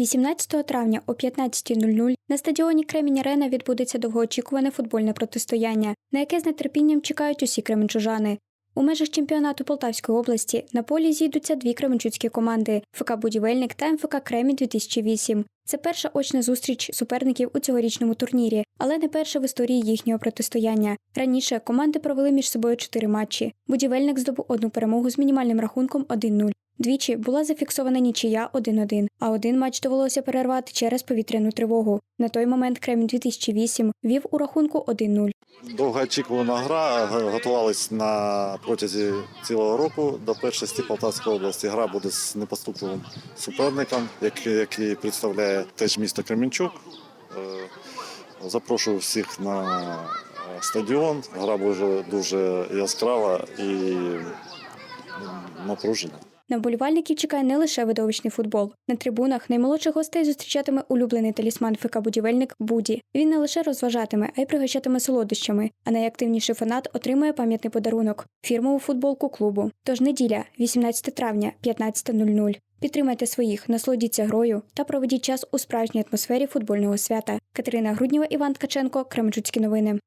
18 травня о 15.00 на стадіоні Кремінь Арена відбудеться довгоочікуване футбольне протистояння, на яке з нетерпінням чекають усі кременчужани. У межах чемпіонату Полтавської області на полі зійдуться дві кременчуцькі команди ФК Будівельник та МФК Кремінь 2008. Це перша очна зустріч суперників у цьогорічному турнірі, але не перша в історії їхнього протистояння. Раніше команди провели між собою чотири матчі. Будівельник здобув одну перемогу з мінімальним рахунком 1-0. Двічі була зафіксована нічия 1-1, а один матч довелося перервати через повітряну тривогу. На той момент Кремінь 2008 вів у рахунку 1-0. Довгоочікувана гра. г- Готувались на протязі цілого року до першості Полтавської області. Гра буде з непоступливим суперником, який, представляє теж місто Кременчук. Е, Запрошую всіх на е, стадіон. Гра буде дуже яскрава і напружена. На вболівальників чекає не лише видовищний футбол. На трибунах наймолодших гостей зустрічатиме улюблений талісман ФК Будівельник Буді. Він не лише розважатиме, а й пригощатиме солодощами. А найактивніший фанат отримує пам'ятний подарунок фірмову футболку клубу. Тож неділя, 18 травня, 15.00. Підтримайте своїх, насолодіться грою та проведіть час у справжній атмосфері футбольного свята. Катерина Грудніва, Іван Ткаченко, Кременчуцькі новини.